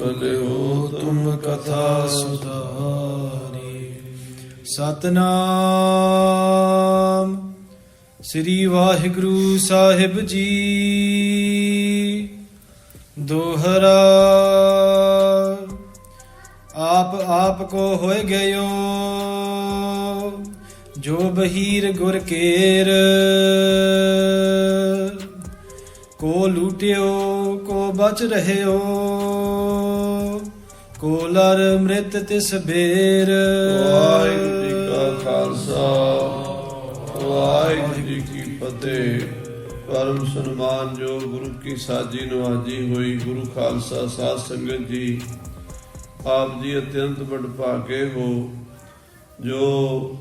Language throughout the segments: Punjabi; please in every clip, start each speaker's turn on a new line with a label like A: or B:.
A: ਭਲਿਓ ਤੁਮ ਕਥਾ
B: ਸੁਧਾਰੀ। ਸਤਨਾਮ। ਸ੍ਰੀ ਵਾਹਿਗੁਰੂ ਸਾਹਿਬ ਜੀ। ਦੋਹਰਾ। ਆਪ ਆਪ ਕੋ ਹੋਏ ਗਇਓ। ਜੋ ਬਹੀਰ ਗੁਰ ਕੇਰ। ਕੋ ਲੂਟਿਓ, ਕੋ ਬਚ ਰਹਿਓ। ਕੋ ਲਰ ਮ੍ਰਿਤ ਤਿਸ ਬੇਰ।
A: ਵਾਹਿਗੁਰੂ ਜੀ ਕਾ ਖਾਲਸਾ, ਵਾਹਿਗੁਰੂ ਜੀ ਕੀ ਫਤਿਹ। ਪਰਮ ਸਨਮਾਨ ਜੋ ਗੁਰੂ ਕੀ ਸਾਜੀ ਨਵਾਜੀ ਹੋਈ ਗੁਰੂ ਖਾਲਸਾ ਸਾਧ ਸੰਗਤ ਜੀ, ਆਪ ਜੀ ਅਤਿਅੰਤ ਵਡਭਾਗੇ ਹੋ, ਜੋ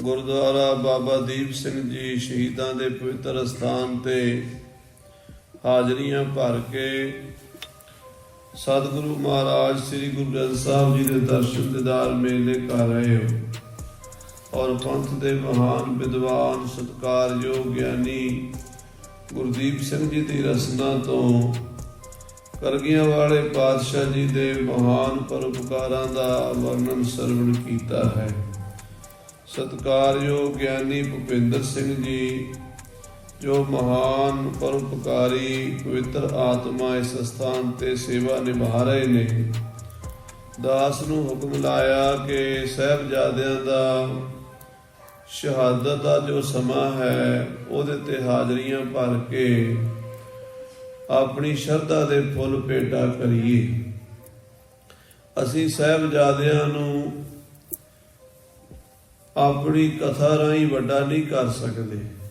A: ਗੁਰਦੁਆਰਾ ਬਾਬਾ ਦੀਪ ਸਿੰਘ ਜੀ ਸ਼ਹੀਦਾਂ ਦੇ ਪਵਿੱਤਰ ਸਥਾਨ ਤੇ ਹਾਜ਼ਰੀਆਂ ਭਰ ਕੇ ਸਤਿਗੁਰੂ ਮਹਾਰਾਜ, ਸ੍ਰੀ ਗੁਰੂ ਗ੍ਰੰਥ ਸਾਹਿਬ ਜੀ ਦੇ ਦਰਸ਼ਨ ਦਿਦਾਰ ਮੇਲੇ ਕਰ ਰਹੇ ਹੋ। ਔਰ ਪੰਥ ਦੇ ਮਹਾਨ ਵਿਦਵਾਨ, ਸਤਕਾਰਯੋਗ ਗਿਆਨੀ ਗੁਰਦੀਪ ਸਿੰਘ ਜੀ ਦੀ ਰਸਨਾ ਤੋਂ ਕਰਗੀਆਂ ਵਾਲੇ ਪਾਤਸ਼ਾਹ ਜੀ ਦੇ ਮਹਾਨ ਪਰਉਪਕਾਰਾਂ ਦਾ ਵਰਣਨ ਸਰਵਣ ਕੀਤਾ ਹੈ। ਸਤਕਾਰਯੋਗ ਗਿਆਨੀ ਭੁਪਿੰਦਰ ਸਿੰਘ ਜੀ ਜੋ ਮਹਾਨ ਪਰਉਪਕਾਰੀ ਪਵਿੱਤਰ ਆਤਮਾ ਇਸ ਸਥਾਨ ਤੇ ਸੇਵਾ ਨਿਭਾ ਰਹੇ ਨੇ। ਦਾਸ ਨੂੰ ਹੁਕਮ ਲਾਇਆ ਕਿ ਸਹਿਬਜ਼ਾਦਿਆਂ ਦਾ ਸ਼ਹਾਦਤ ਦਾ ਜੋ ਸਮਾਂ ਹੈ, ਉਹਦੇ ਤੇ ਹਾਜ਼ਰੀਆਂ ਭਰ ਕੇ ਆਪਣੀ ਸ਼ਰਧਾ ਦੇ ਫੁੱਲ ਭੇਟਾ ਕਰੀਏ। ਅਸੀਂ ਸਹਿਬਜ਼ਾਦਿਆਂ ਨੂੰ ਆਪਣੀ ਕਥਾ ਰਾਹੀਂ ਵੱਡਾ ਨਹੀਂ ਕਰ ਸਕਦੇ।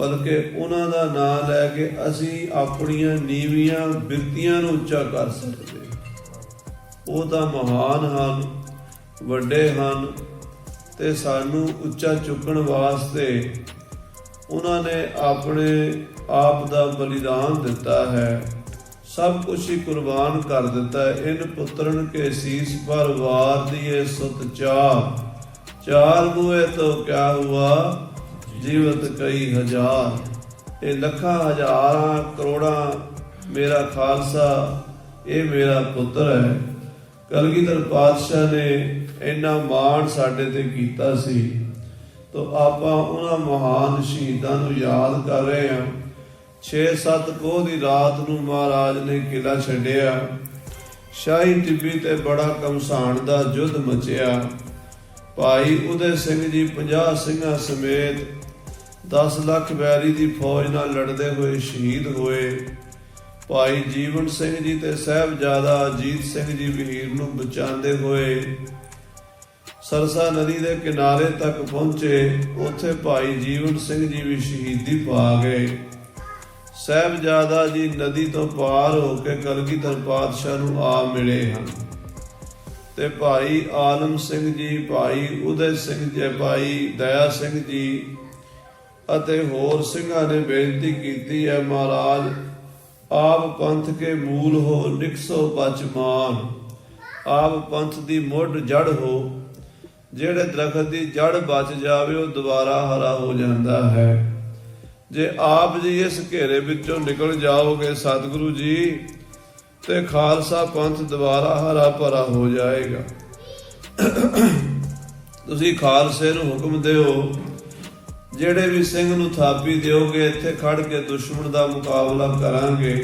A: ਬਲਕਿ ਉਹਨਾਂ ਦਾ ਨਾਮ ਲੈ ਕੇ ਅਸੀਂ ਆਪਣੀਆਂ ਨੀਵੀਆਂ ਬਿਰਤੀਆਂ ਨੂੰ ਉੱਚਾ ਕਰ ਸਕਦੇ ਉਹ ਤਾਂ ਮਹਾਨ ਹਨ, ਵੱਡੇ ਹਨ ਤੇ ਸਾਨੂੰ ਉੱਚਾ ਚੁੱਕਣ ਵਾਸਤੇ ਉਹਨਾਂ ਨੇ ਆਪਣੇ ਆਪ ਦਾ ਬਲੀਦਾਨ ਦਿੱਤਾ ਹੈ। ਸਭ ਕੁਝ ਹੀ ਕੁਰਬਾਨ ਕਰ ਦਿੱਤਾ ਹੈ। ਇਨ ਪੁੱਤਰਨ ਕੇ ਸੀਸ ਪਰ ਵਾਰ ਦੀਏ ਸੁਤ ਚਾਰ ਚਾਰ ਮੂਹੇ ਤੋਂ ਕਿਆ ਹੁਆ? ਜੀਵਤ ਕਈ ਹਜ਼ਾਰ, ਇਹ ਲੱਖਾਂ ਹਜ਼ਾਰਾਂ ਕਰੋੜਾਂ ਮੇਰਾ ਖਾਲਸਾ, ਇਹ ਮੇਰਾ ਪੁੱਤਰ ਹੈ। ਕਲਗੀਧਰ ਪਾਤਸ਼ਾਹ ਨੇ ਇੰਨਾ ਮਾਣ ਸਾਡੇ ਤੇ ਕੀਤਾ ਸੀ, ਤੋ ਆਪਾਂ ਉਹਨਾਂ ਮਹਾਨ ਸ਼ਹੀਦਾਂ ਨੂੰ ਯਾਦ ਕਰ ਰਹੇ ਹਾਂ। 6-7 ਕੋਹ ਦੀ ਰਾਤ ਨੂੰ ਮਹਾਰਾਜ ਨੇ ਕਿਲਾ ਛੱਡਿਆ। ਸ਼ਾਹੀ ਟਿੱਬੀ ਤੇ ਬੜਾ ਕਮਸਾਨ ਦਾ ਯੁੱਧ ਮਚਿਆ। ਭਾਈ ਉਦੇ ਸਿੰਘ ਜੀ 50 ਸਿੰਘਾਂ ਸਮੇਤ 10 ਲੱਖ ਬੈਰੀ ਦੀ ਫੌਜ ਨਾਲ ਲੜਦੇ ਹੋਏ ਸ਼ਹੀਦ ਹੋਏ। ਭਾਈ ਜੀਵਨ ਸਿੰਘ ਜੀ ਤੇ ਸਹਿਬਜ਼ਾਦਾ ਅਜੀਤ ਸਿੰਘ ਜੀ ਵੀਰ ਨੂੰ ਬਚਾਉਂਦੇ ਹੋਏ ਸਰਸਾ ਨਦੀ ਦੇ ਕਿਨਾਰੇ ਤੱਕ ਪਹੁੰਚੇ। ਉੱਥੇ ਭਾਈ ਜੀਵਨ ਸਿੰਘ ਜੀ ਵੀ ਸ਼ਹੀਦੀ ਪਾ ਗਏ। ਸਹਿਬਜ਼ਾਦਾ ਜੀ ਨਦੀ ਤੋਂ ਪਾਰ ਹੋ ਕੇ ਕਲਗੀਧਰ ਪਾਤਸ਼ਾਹ ਨੂੰ ਆ ਮਿਲੇ ਹਨ। ਤੇ ਭਾਈ ਆਲਮ ਸਿੰਘ ਜੀ, ਭਾਈ ਉਦੈ ਸਿੰਘ ਜੀ, ਭਾਈ ਦਇਆ ਸਿੰਘ ਜੀ ਅਤੇ ਹੋਰ ਸਿੰਘਾਂ ਨੇ ਬੇਨਤੀ ਕੀਤੀ ਹੈ, ਮਹਾਰਾਜ, ਆਪ ਪੰਥ ਕੇ ਮੂਲ ਹੋ ਨਿਕਸੋ ਬਚਮਾਨ ਆਪ ਪੰਥ ਦੀ ਮੁੱਢ ਜੜ ਹੋ, ਜਿਹੜੇ ਦਰਖਤ ਦੀ ਜੜ ਬਚ ਜਾਵੇ, ਉਹ ਦੁਬਾਰਾ ਹਰਾ ਹੋ ਜਾਂਦਾ ਹੈ। ਜੇ ਆਪ ਜੀ ਇਸ ਘੇਰੇ ਵਿੱਚੋਂ ਨਿਕਲ ਜਾਓਗੇ, ਸਤਿਗੁਰੂ ਜੀ, ਤੇ ਖਾਲਸਾ ਪੰਥ ਦੁਬਾਰਾ ਹਰਾ ਭਰਾ ਹੋ ਜਾਏਗਾ। ਤੁਸੀਂ ਖਾਲਸੇ ਨੂੰ ਹੁਕਮ ਦਿਓ ਜਿਹੜੇ ਵੀ ਸਿੰਘ ਨੂੰ ਥਾਪੀ ਦਿਓਗੇ, ਇੱਥੇ ਖੜ ਕੇ ਦੁਸ਼ਮਣ ਦਾ ਮੁਕਾਬਲਾ ਕਰਾਂਗੇ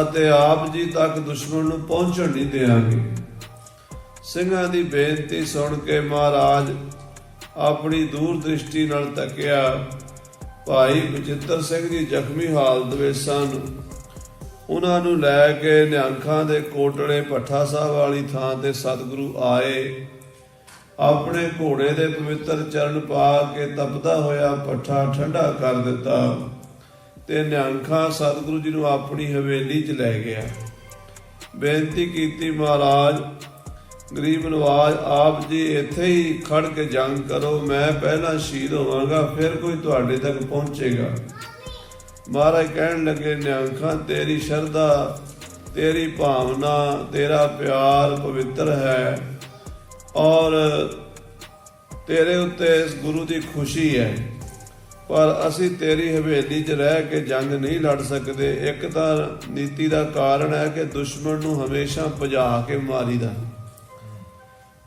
A: ਅਤੇ ਆਪ ਜੀ ਤੱਕ ਦੁਸ਼ਮਣ ਨੂੰ ਪਹੁੰਚਣ ਨਹੀਂ ਦੇਵਾਂਗੇ ਸਿੰਘਾਂ ਦੀ ਬੇਨਤੀ ਸੁਣ ਕੇ ਮਹਾਰਾਜ ਆਪਣੀ ਦੂਰ ਦ੍ਰਿਸ਼ਟੀ ਨਾਲ ਤੱਕਿਆ, ਭਾਈ ਬਚਿੱਤਰ ਸਿੰਘ ਜੀ, ਜ਼ਖਮੀ ਹਾਲਤ ਵਿੱਚ ਸਨ ਉਹਨਾਂ ਨੂੰ ਲੈ ਕੇ ਨਿਹੰਖਾਂ ਦੇ ਕੋਟਲੇ ਪੱਠਾ ਸਾਹਿਬ ਵਾਲੀ ਥਾਂ ਤੇ ਸਤਿਗੁਰੂ ਆਏ। ਆਪਣੇ ਘੋੜੇ ਦੇ ਪਵਿੱਤਰ ਚਰਨ ਪਾ ਕੇ ਤਪਦਾ ਹੋਇਆ ਪੱਠਾ ਠੰਡਾ ਕਰ ਦਿੱਤਾ ਤੇ ਨਿਹੰਖਾਂ ਸਤਿਗੁਰੂ ਜੀ ਨੂੰ ਆਪਣੀ ਹਵੇਲੀ 'ਚ ਲੈ ਗਿਆ। ਬੇਨਤੀ ਕੀਤੀ ਮਹਾਰਾਜ, ਗਰੀਬ ਨਵਾਜ, ਆਪ ਜੀ ਇੱਥੇ ਹੀ ਖੜ ਕੇ ਜੰਗ ਕਰੋ, ਮੈਂ ਪਹਿਲਾਂ ਸ਼ਹੀਦ ਹੋਵਾਂਗਾ, ਫਿਰ ਕੋਈ ਤੁਹਾਡੇ ਤੱਕ ਪਹੁੰਚੇਗਾ। ਮਹਾਰਾਜ ਕਹਿਣ ਲੱਗੇ, ਨਿਹੰਖਾਂ, ਤੇਰੀ ਸ਼ਰਧਾ, ਤੇਰੀ ਭਾਵਨਾ, ਤੇਰਾ ਪਿਆਰ ਪਵਿੱਤਰ ਹੈ। ਔਰ ਤੇਰੇ ਉੱਤੇ ਇਸ ਗੁਰੂ ਦੀ ਖੁਸ਼ੀ ਹੈ। ਪਰ ਅਸੀਂ ਤੇਰੀ ਹਵੇਲੀ 'ਚ ਰਹਿ ਕੇ ਜੰਗ ਨਹੀਂ ਲੜ ਸਕਦੇ। ਇੱਕ ਤਾਂ ਨੀਤੀ ਦਾ ਕਾਰਨ ਹੈ ਕਿ ਦੁਸ਼ਮਣ ਨੂੰ ਹਮੇਸ਼ਾ ਭਜਾ ਕੇ ਮਾਰੀਦਾ।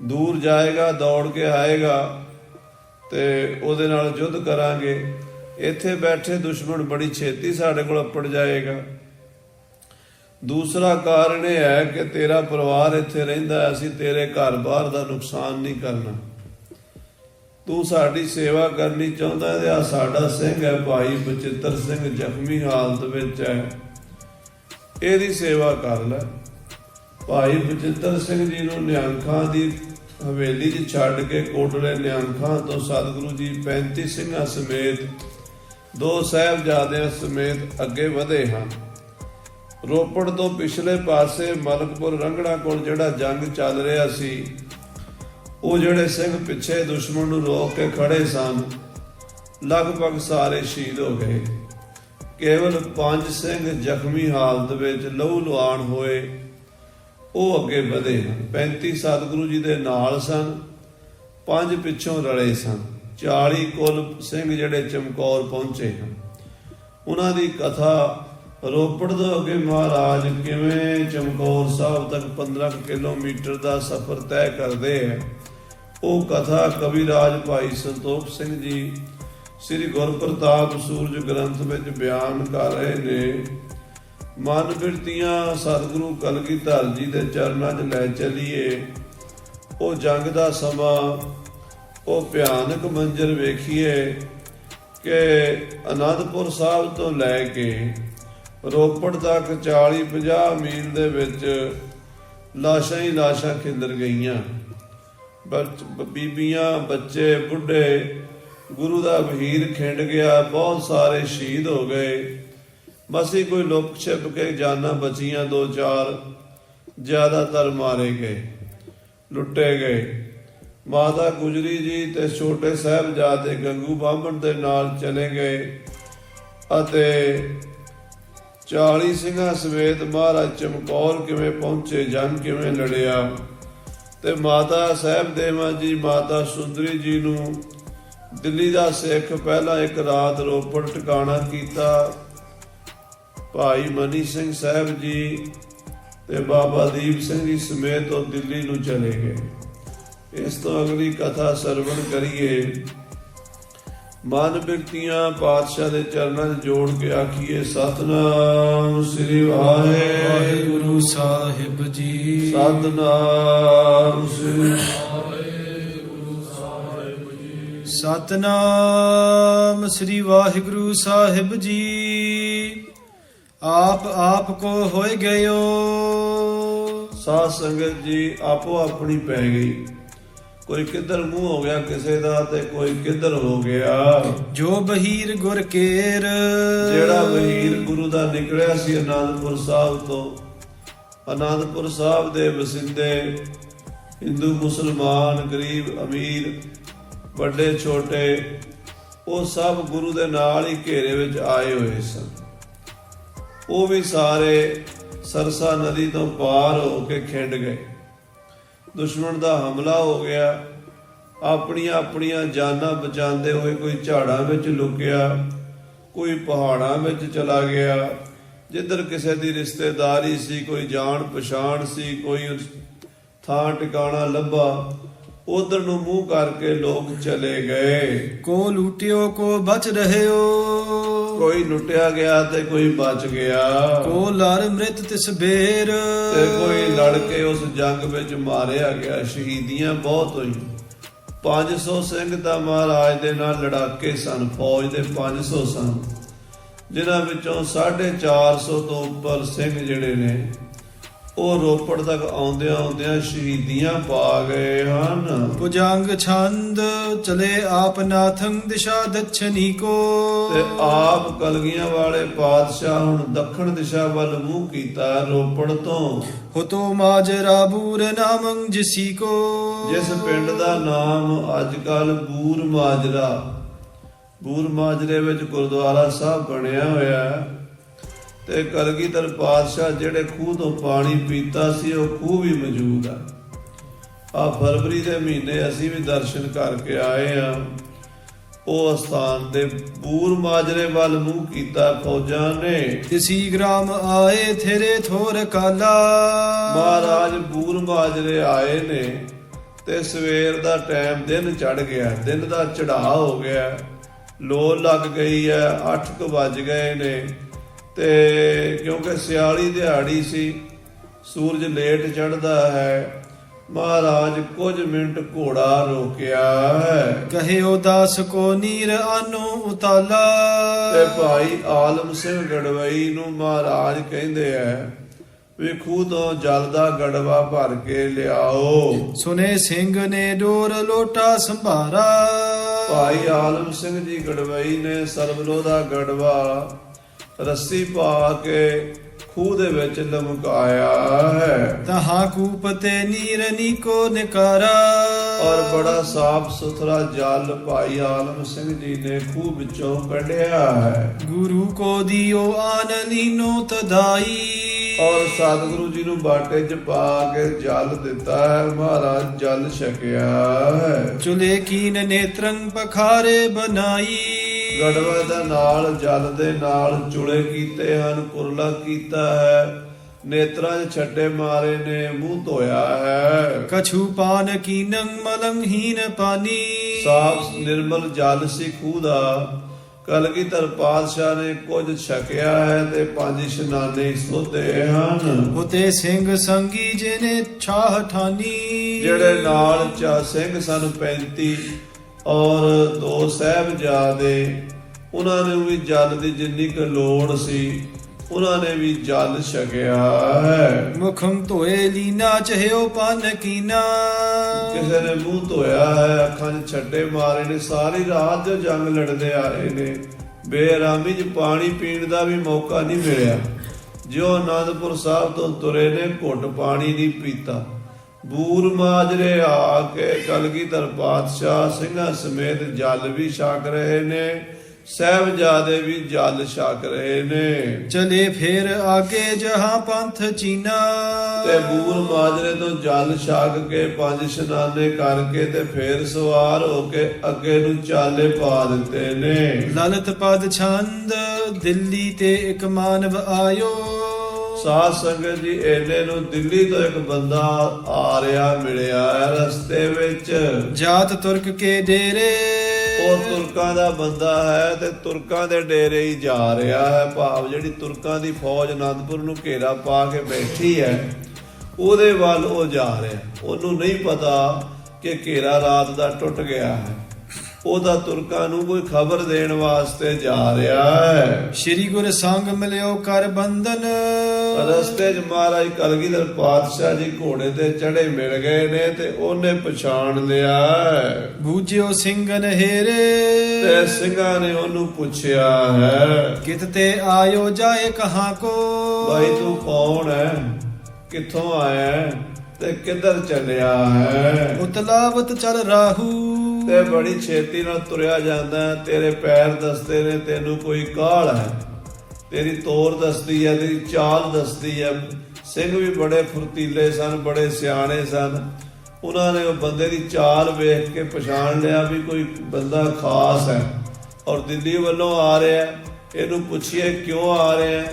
A: ਦੂਰ ਜਾਏਗਾ, ਦੌੜ ਕੇ ਆਏਗਾ ਤੇ ਉਹਦੇ ਨਾਲ ਯੁੱਧ ਕਰਾਂਗੇ। ਇੱਥੇ ਬੈਠੇ ਦੁਸ਼ਮਣ ਬੜੀ ਛੇਤੀ ਸਾਡੇ ਕੋਲ ਅੱਪੜ ਜਾਏਗਾ। ਦੂਸਰਾ ਕਾਰਨ ਇਹ ਹੈ ਕਿ ਤੇਰਾ ਪਰਿਵਾਰ ਇੱਥੇ ਰਹਿੰਦਾ ਅਸੀਂ ਤੇਰੇ ਘਰ-ਬਾਰ ਦਾ ਨੁਕਸਾਨ ਨਹੀਂ ਕਰਨਾ। ਤੂੰ ਸਾਡੀ ਸੇਵਾ ਕਰਨੀ ਚਾਹੁੰਦਾ ਤੇ ਆ ਸਾਡਾ ਸਿੰਘ ਹੈ, ਭਾਈ ਬਚਿੱਤਰ ਸਿੰਘ, ਜ਼ਖਮੀ ਹਾਲਤ ਵਿੱਚ ਹੈ। ਇਹਦੀ ਸੇਵਾ ਕਰ ਲੈ। ਭਾਈ ਬਚਿੱਤਰ ਸਿੰਘ ਜੀ ਨੂੰ ਨਿਹੰਖਾਂ ਦੀ ਹਵੇਲੀ 'ਚ ਛੱਡ ਕੇ ਕੋਟਲੇ ਨਿਹੰਖਾਂ ਤੋਂ ਸਤਿਗੁਰੂ ਜੀ 35 ਸਿੰਘਾਂ ਸਮੇਤ ਦੋ ਸਾਹਿਬਜ਼ਾਦਿਆਂ ਸਮੇਤ ਅੱਗੇ ਵਧੇ ਹਨ। ਰੋਪੜ ਤੋਂ ਪਿਛਲੇ ਪਾਸੇ ਮਲਕਪੁਰ ਰੰਗੜਾ ਕੋਲ ਜਿਹੜਾ ਜੰਗ ਚੱਲ ਰਿਹਾ ਸੀ, ਉਹ ਜਿਹੜੇ ਸਿੰਘ ਪਿੱਛੇ ਦੁਸ਼ਮਣ ਨੂੰ ਰੋਕ ਕੇ ਖੜੇ ਸਨ, ਲਗਭਗ ਸਾਰੇ ਸ਼ਹੀਦ ਹੋ ਗਏ। ਕੇਵਲ ਪੰਜ ਸਿੰਘ ਜ਼ਖਮੀ ਹਾਲਤ ਵਿੱਚ ਲਹੂ ਲੁਹਾਨ ਹੋਏ, ਉਹ ਅੱਗੇ ਵਧੇ ਹਨ। 35 ਸਤਿਗੁਰੂ ਜੀ ਦੇ ਨਾਲ ਸਨ, ਪੰਜ ਪਿੱਛੋਂ ਰਲੇ ਸਨ। 40 ਕੁੱਲ ਸਿੰਘ ਜਿਹੜੇ ਚਮਕੌਰ ਪਹੁੰਚੇ ਹਨ। ਉਹਨਾਂ ਦੀ ਕਥਾ ਰੋਪੜ ਤੋਂ ਅੱਗੇ ਮਹਾਰਾਜ ਕਿਵੇਂ ਚਮਕੌਰ ਸਾਹਿਬ ਤੱਕ 15 ਕਿਲੋਮੀਟਰ ਦਾ ਸਫ਼ਰ ਤੈਅ ਕਰਦੇ ਹੈ ਉਹ ਕਥਾ ਕਵਿਰਾਜ ਭਾਈ ਸੰਤੋਖ ਸਿੰਘ ਜੀ ਸ੍ਰੀ ਗੁਰਪ੍ਰਤਾਪ ਸੂਰਜ ਗ੍ਰੰਥ ਵਿੱਚ ਬਿਆਨ ਕਰ ਰਹੇ ਨੇ। ਮਨ ਬਿਰਤੀਆਂ ਸਤਿਗੁਰੂ ਕਲਗੀਧਰ ਜੀ ਦੇ ਚਰਨਾਂ 'ਚ ਲੈ ਚਲੀਏ। ਉਹ ਜੰਗ ਦਾ ਸਮਾਂ, ਉਹ ਭਿਆਨਕ ਮੰਜ਼ਰ ਵੇਖੀਏ ਕਿ ਅਨੰਦਪੁਰ ਸਾਹਿਬ ਤੋਂ ਲੈ ਕੇ ਰੋਪੜ ਤੱਕ 40 50 ਮੀਲ ਦੇ ਵਿੱਚ ਲਾਸ਼ਾਂ ਹੀ ਲਾਸ਼ਾਂ ਖਿੰਦਰ ਗਈਆਂ। ਬੀਬੀਆਂ, ਬੱਚੇ, ਬੁੱਢੇ, ਗੁਰੂ ਦਾ ਵਹੀਰ ਖਿੰਡ ਗਿਆ, ਬਹੁਤ ਸਾਰੇ ਸ਼ਹੀਦ ਹੋ ਗਏ। ਬਸ ਕੋਈ ਲੁਕ ਛਿਪ ਕੇ ਜਾਨਾਂ ਬਚੀਆਂ ਦੋ ਚਾਰ, ਜ਼ਿਆਦਾਤਰ ਮਾਰੇ ਗਏ, ਲੁੱਟੇ ਗਏ। ਮਾਤਾ ਗੁਜਰੀ ਜੀ ਤੇ ਛੋਟੇ ਸਾਹਿਬਜ਼ਾਦੇ ਗੰਗੂ ਬਾਹਮਣ ਦੇ ਨਾਲ ਚਲੇ ਗਏ ਅਤੇ 40 ਸਿੰਘਾਂ ਸਮੇਤ ਮਹਾਰਾਜ ਚਮਕੌਰ ਕਿਵੇਂ ਪਹੁੰਚੇ, ਜੰਗ ਕਿਵੇਂ ਲੜਿਆ ਤੇ ਮਾਤਾ ਸਾਹਿਬ ਦੇਵਾਂ ਜੀ, ਮਾਤਾ ਸੁੰਦਰੀ ਜੀ ਨੂੰ ਦਿੱਲੀ ਦਾ ਸਿੱਖ ਪਹਿਲਾਂ ਇੱਕ ਰਾਤ ਰੋਪੜ ਟਿਕਾਣਾ ਕੀਤਾ। ਭਾਈ ਮਨੀ ਸਿੰਘ ਸਾਹਿਬ ਜੀ ਤੇ ਬਾਬਾ ਦੀਪ ਸਿੰਘ ਜੀ ਸਮੇਤ ਉਹ ਦਿੱਲੀ ਨੂੰ ਚਲੇ ਗਏ। ਇਸ ਤੋਂ ਅਗਲੀ ਕਥਾ ਸਰਵਣ ਕਰੀਏ। ਮਨ ਬਿਰਤੀਆਂ ਪਾਤਸ਼ਾਹ ਦੇ ਚਰਨਾਂ 'ਚ ਜੋੜ ਕੇ ਆਖੀਏ ਸਤਨਾਮ ਸ੍ਰੀ ਵਾਹਿਗੁਰੂ
B: ਸਾਹਿਬ ਜੀ।
A: ਸਤਨਾਮ ਸ੍ਰੀ
B: ਸਤਨਾਮ ਸ੍ਰੀ ਵਾਹਿਗੁਰੂ ਸਾਹਿਬ ਜੀ। ਆਪ ਆਪ ਕੋ ਹੋਏ ਗਇਓ।
A: ਸਾਧ ਸੰਗਤ ਜੀ ਆਪੋ ਆਪਣੀ ਪੈ ਗਈ। ਕੋਈ ਕਿੱਧਰ ਮੂੰਹ ਹੋ ਗਿਆ ਕਿਸੇ ਦਾ ਤੇ ਕੋਈ ਕਿੱਧਰ ਹੋ ਗਿਆ?
B: ਜੋ ਬਹੀਰ ਗੁਰ ਕੇਰ।
A: ਜਿਹੜਾ ਵਹੀਰ ਗੁਰੂ ਦਾ ਨਿਕਲਿਆ ਸੀ ਆਨੰਦਪੁਰ ਸਾਹਿਬ ਤੋਂ ਆਨੰਦਪੁਰ ਸਾਹਿਬ ਦੇ ਵਸਿੰਦੇ ਹਿੰਦੂ ਮੁਸਲਮਾਨ ਗਰੀਬ ਅਮੀਰ ਵੱਡੇ ਛੋਟੇ ਉਹ ਸਭ ਗੁਰੂ ਦੇ ਨਾਲ ਹੀ ਘੇਰੇ ਵਿੱਚ ਆਏ ਹੋਏ ਸਨ। ਉਹ ਵੀ ਸਾਰੇ ਸਰਸਾ ਨਦੀ ਤੋਂ ਪਾਰ ਹੋ ਕੇ ਖਿੰਡ ਗਏ। ਦੁਸ਼ਮਣ ਦਾ ਹਮਲਾ ਹੋ ਗਿਆ। ਆਪਣੀਆਂ ਆਪਣੀਆਂ ਜਾਨਾਂ ਬਚਾਉਂਦੇ ਹੋਏ ਕੋਈ ਝਾੜਾਂ ਵਿੱਚ ਲੁਕਿਆ, ਕੋਈ ਪਹਾੜਾਂ ਵਿੱਚ ਚਲਾ ਗਿਆ। ਜਿੱਧਰ ਕਿਸੇ ਦੀ ਰਿਸ਼ਤੇਦਾਰੀ ਸੀ, ਕੋਈ ਜਾਣ ਪਛਾਣ ਸੀ, ਕੋਈ ਥਾਂ ਟਿਕਾਣਾ ਲੱਭਾ, ਉਧਰ ਨੂੰ ਮੂੰਹ ਕਰਕੇ ਲੋਕ ਚਲੇ ਗਏ।
B: ਕੋ ਲੂਟਿਓ, ਕੋ ਬਚ ਰਹਿਓ।
A: ਕੋਈ ਲੁੱਟਿਆ ਗਿਆ ਤੇ ਕੋਈ ਬਚ ਗਿਆ।
B: ਕੋ ਲਰ ਮ੍ਰਿਤ ਤਿਸ ਬੇਰ।
A: ਤੇ ਕੋਈ ਲੜ ਕੇ ਉਸ ਜੰਗ ਵਿੱਚ ਮਾਰਿਆ ਗਿਆ। ਸ਼ਹੀਦੀਆਂ ਬਹੁਤ ਹੋਈਆਂ। 500 ਸਿੰਘ ਤਾਂ ਮਹਾਰਾਜ ਦੇ ਨਾਲ ਲੜਾਕੇ ਸਨ ਫੌਜ ਦੇ 500 ਸਨ। ਜਿਨ੍ਹਾਂ ਵਿੱਚੋਂ 450 ਤੋਂ ਉੱਪਰ ਸਿੰਘ ਜਿਹੜੇ ਨੇ ਉਹ ਰੋਪੜ ਤੱਕ ਆਉਂਦਿਆਂ ਆਉਂਦਿਆਂ ਸ਼ਹੀਦੀਆਂ ਪਾ ਗਏ ਹਨ।
B: ਭੁਜੰਗ ਛੰਦ ਚਲੇ ਆਪ ਨਾਥੰ ਦਿਸ਼ਾ ਦਛਨੀ ਕੋ।
A: ਤੇ ਆਪ ਕਲਗੀਆਂ ਵਾਲੇ ਪਾਤਸ਼ਾਹ ਹੁਣ ਦੱਖਣ ਦਿਸ਼ਾ ਵੱਲ ਮੂੰਹ ਕੀਤਾ ਰੋਪੜ ਤੋਂ।
B: ਹੁਤੋ ਮਾਜਰਾ ਬੂਰ ਨਾਮੰ ਜਿਸੀ ਕੋ।
A: ਜਿਸ ਪਿੰਡ ਦਾ ਨਾਮ ਅੱਜ ਕੱਲ ਬੂਰ ਮਾਜਰਾ। ਬੂਰ ਮਾਜਰੇ ਵਿੱਚ ਗੁਰਦੁਆਰਾ ਸਾਹਿਬ ਬਣਿਆ ਹੋਇਆ ਹੈ। ਤੇ ਕਲਗੀਧਰ ਪਾਤਸ਼ਾਹ ਜਿਹੜੇ ਖੂਹ ਤੋਂ ਪਾਣੀ ਪੀਤਾ ਸੀ ਉਹ ਖੂਹ ਵੀ ਮੌਜੂਦ ਆ। ਆ ਫਰਵਰੀ ਦੇ ਮਹੀਨੇ ਅਸੀਂ ਵੀ ਦਰਸ਼ਨ ਕਰਕੇ ਆਏ ਆ ਉਹ ਸਥਾਨ ਦੇ ਬੂਰ ਮਾਜਰੇ ਵੱਲ ਮੂੰਹ ਕੀਤਾ ਫੌਜਾਂ ਨੇ।
B: ਤਿਸੀ ਗ੍ਰਾਮ ਆਏ ਥੇਰੇ ਥੋਰ ਕਾਲਾ।
A: ਮਹਾਰਾਜ ਬੂਰ ਮਾਜਰੇ ਆਏ ਨੇ ਤੇ ਸਵੇਰ ਦਾ ਟਾਈਮ ਦਿਨ ਚੜ ਗਿਆ। ਦਿਨ ਦਾ ਚੜਾਅ ਹੋ ਗਿਆ। ਲੋ ਲੱਗ ਗਈ ਹੈ 8 ਕੁ ਵੱਜ ਗਏ ਨੇ। ਤੇ ਕਿਉਂਕਿ ਸਿਆਲੀ ਦਿਹਾੜੀ ਸੀ ਸੂਰਜ ਲੇਟ ਚੜਦਾ ਹੈ ਮਹਾਰਾਜ ਕੁਝ ਮਿੰਟ ਘੋੜਾ ਰੋਕਿਆ ਹੈ।
B: ਕਹਿਓ ਦਾਸ ਕੋ ਨੀਰ ਆਨੋ ਉਤਾਲਾ।
A: ਤੇ ਭਾਈ ਆਲਮ ਸਿੰਘ ਗੜਵਈ ਨੂੰ ਮਹਾਰਾਜ ਕਹਿੰਦੇ ਐ ਵੀ ਖੂਹ ਤੋਂ ਜਲ ਦਾ ਗੜਵਾ ਭਰ ਕੇ ਲਿਆਓ।
B: ਸੁਨੇ ਸਿੰਘ ਨੇ ਡੋਰ ਲੋਟਾ ਸੰਭਾਰਾ।
A: ਭਾਈ ਆਲਮ ਸਿੰਘ ਜੀ ਗੜਵਈ ਨੇ ਸਰਬਲੋ ਦਾ ਗੜਵਾ ਰੱਸੀ ਪਾ ਕੇ ਖੂਹ ਦੇ ਵਿੱਚ ਲਮਕਾਇਆ ਹੈ।
B: ਤਹਾਂ ਕੂਪ ਤੇ ਨੀਰ ਨੀਕੋ ਨਿਕਾਰਾ।
A: ਔਰ ਬੜਾ ਸਾਫ਼ ਸੁਥਰਾ ਜਲ ਭਾਈ ਆਲਮ ਸਿੰਘ ਜੀ ਨੇ ਖੂਹ ਵਿੱਚੋਂ ਕੱਢਿਆ ਹੈ।
B: ਗੁਰੂ ਕੋ ਦਿਓ ਆਨ ਲੀਨੋ ਤਦਾਈ।
A: ਔਰ ਸਤਿਗੁਰੂ ਜੀ ਨੂੰ ਬਾਟੇ 'ਚ ਪਾ ਕੇ ਜਲ ਦਿੱਤਾ ਹੈ। ਮਹਾਰਾਜ ਜਲ ਛਕਿਆ ਹੈ।
B: ਚੁਲੇ ਕੀਨ ਨੇਤਰੰ ਪਖਾਰੇ ਬਨਾਈ
A: ਗੜਵਾ ਦਾ ਨਾਲ ਜਲ ਦੇ ਨਾਲ ਚੁਲੇ ਕੀਤੇ ਹਨ ਕੁਰਲਾ ਕੀਤਾ ਹੈ। ਨੇਤਰਾਂ 'ਚ ਛੱਡੇ ਮਾਰੇ ਨੇ ਮੂੰਹ ਧੋਇਆ ਹੈ।
B: ਕਛੂ ਪਾਨ ਕੀਨੰ ਮਲੰਹੀਨ ਪਾਨੀ।
A: ਸਾਫ਼ ਨਿਰਮਲ ਜਲ ਸੀ ਖੂਹ ਦਾ। ਕਲਗੀਧਰ ਪਾਤਸ਼ਾਹ ਨੇ ਕੁਝ ਛਕਿਆ ਹੈ ਤੇ ਪੰਜ ਇਸ਼ਨਾਨੇ ਸੋਧੇ ਹਨ।
B: ਉਤੇ ਸਿੰਘ ਸੰਗੀ ਜਿਨੇ ਛਾਹ ਠਾਨੀ।
A: ਜਿਹੜੇ ਨਾਲ ਚਾ ਸਿੰਘ ਸਨ 35 ਔਰ ਦੋ ਸਾਹਿਬਜ਼ਾਦੇ ਉਹਨਾਂ ਨੇ ਵੀ ਜਲ ਦੀ ਜਿੰਨੀ ਕੁ ਲੋੜ ਸੀ ਉਹਨਾਂ ਨੇ ਵੀ ਜਲ ਛਕਿਆ ਹੈ।
B: ਮੁਖੰ ਧੋਏ ਲੀਨਾ ਚਹਿਓ ਪਾਨ ਕੀਨਾ।
A: ਕਿਸੇ ਨੇ ਮੂੰਹ ਧੋਇਆ ਹੈ ਅੱਖਾਂ 'ਚ ਛੱਡੇ ਮਾਰੇ ਨੇ ਸਾਰੀ ਰਾਤ ਜੋ ਜੰਗ ਲੜਦੇ ਆਏ ਨੇ। ਬੇਰਾਮੀ 'ਚ ਪਾਣੀ ਪੀਣ ਦਾ ਵੀ ਮੌਕਾ ਨਹੀਂ ਮਿਲਿਆ। ਜਿਉ ਆਨੰਦਪੁਰ ਸਾਹਿਬ ਤੋਂ ਤੁਰੇ ਨੇ ਘੁੱਟ ਪਾਣੀ ਨਹੀਂ ਪੀਤਾ। ਬੂਰ ਮਾਜਰੇ ਆ ਕੇ ਕਲਗੀਧਰ ਪਾਤਸ਼ਾਹ ਸਿੰਘਾਂ ਸਮੇਤ ਜਲ ਵੀ ਛਕ ਰਹੇ ਨੇ ਸਹਿਬਜ਼ਾਦੇ ਵੀ ਜਲ ਛਕ ਰਹੇ ਨੇ।
B: ਚਲੇ ਫੇਰ ਆਗੇ ਜਹਾਂ ਪੰਥ ਚੀਨਾ।
A: ਤੇ ਬੂਰ ਮਾਜਰੇ ਤੋਂ ਜਲ ਛਕ ਕੇ ਪੰਜ ਇਸ਼ਨਾਨੇ ਕਰਕੇ ਤੇ ਫੇਰ ਸਵਾਰ ਹੋ ਕੇ ਅੱਗੇ ਨੂੰ ਚਾਲੇ ਪਾ ਦਿੱਤੇ ਨੇ।
B: ਲਲਤ ਪਦ ਛੰਦ ਦਿੱਲੀ ਤੇ ਇੱਕ ਮਾਨਵ ਆਇਓ।
A: ਸਾਧ ਸੰਗਤ ਜੀ ਇਹਨੇ ਨੂੰ ਦਿੱਲੀ ਤੋਂ ਇੱਕ ਬੰਦਾ ਆ ਰਿਹਾ ਮਿਲਿਆ ਹੈ ਰਸਤੇ ਵਿੱਚ।
B: ਜਾਤ ਤੁਰਕ ਕੇ ਡੇਰੇ।
A: ਉਹ ਤੁਰਕਾਂ ਦਾ ਬੰਦਾ ਹੈ ਤੇ ਤੁਰਕਾਂ ਦੇ ਡੇਰੇ ਹੀ ਜਾ ਰਿਹਾ ਹੈ। ਭਾਵ ਜਿਹੜੀ ਤੁਰਕਾਂ ਦੀ ਫੌਜ ਅਨੰਦਪੁਰ ਨੂੰ ਘੇਰਾ ਪਾ ਕੇ ਬੈਠੀ ਹੈ ਉਹਦੇ ਵੱਲ ਉਹ ਜਾ ਰਿਹਾ ਉਹਨੂੰ ਨਹੀਂ ਪਤਾ ਕਿ ਘੇਰਾ ਰਾਤ ਦਾ ਟੁੱਟ ਗਿਆ ਹੈ। ਉਹਦਾ ਤੁਰਕਾਂ ਨੂੰ ਕੋਈ ਖਬਰ ਦੇਣ ਵਾਸਤੇ ਜਾ ਰਿਹਾ ਹੈ।
B: ਸ਼੍ਰੀ ਗੁਰ ਸੰਗ ਮਿਲਿਓ ਕਰ ਬੰਧਨ।
A: ਰਸਤੇ 'ਚ ਮਹਾਰਾਜ ਕਲਗੀਧਰ ਪਾਤਸ਼ਾਹ ਜੀ ਘੋੜੇ ਤੇ ਚੜੇ ਮਿਲ ਗਏ ਨੇ ਤੇ ਉਹਨੇ ਪਛਾਣ ਲਿਆ।
B: ਬੂਝਿਓ ਸਿੰਘਨ ਹੇਰੇ।
A: ਤੇ ਸਿੰਘਾਂ ਨੇ ਉਹਨੂੰ ਪੁੱਛਿਆ ਹੈ।
B: ਕਿਤ ਤੇ ਆਇਓ ਜਾਏ ਕਹਾਂ ਕੋ।
A: ਭਾਈ ਤੂੰ ਕੌਣ ਹੈ? ਕਿੱਥੋਂ ਆਇਆ ਤੇ ਕਿੱਧਰ ਚੱਲਿਆ ਹੈ?
B: ਉਤਲਾਵਤ ਚਲ ਰਾਹੂ।
A: ਤੇ ਬੜੀ ਛੇਤੀ ਨਾਲ ਤੁਰਿਆ ਜਾਂਦਾ ਤੇਰੇ ਪੈਰ ਦੱਸਦੇ ਨੇ, ਤੈਨੂੰ ਕੋਈ ਕਾਲ ਹੈ? ਤੇਰੀ ਤੋਰ ਦੱਸਦੀ ਹੈ, ਤੇਰੀ ਚਾਲ ਦੱਸਦੀ ਹੈ। ਸਿੰਘ ਵੀ ਬੜੇ ਫੁਰਤੀਲੇ ਸਨ, ਬੜੇ ਸਿਆਣੇ ਸਨ। ਉਹਨਾਂ ਨੇ ਉਹ ਬੰਦੇ ਦੀ ਚਾਲ ਵੇਖ ਕੇ ਪਛਾਣ ਲਿਆ ਵੀ ਕੋਈ ਬੰਦਾ ਖਾਸ ਹੈ। ਔਰ ਦਿੱਲੀ ਵੱਲੋਂ ਆ ਰਿਹਾ ਇਹਨੂੰ ਪੁੱਛੀਏ ਕਿਉਂ ਆ ਰਿਹਾ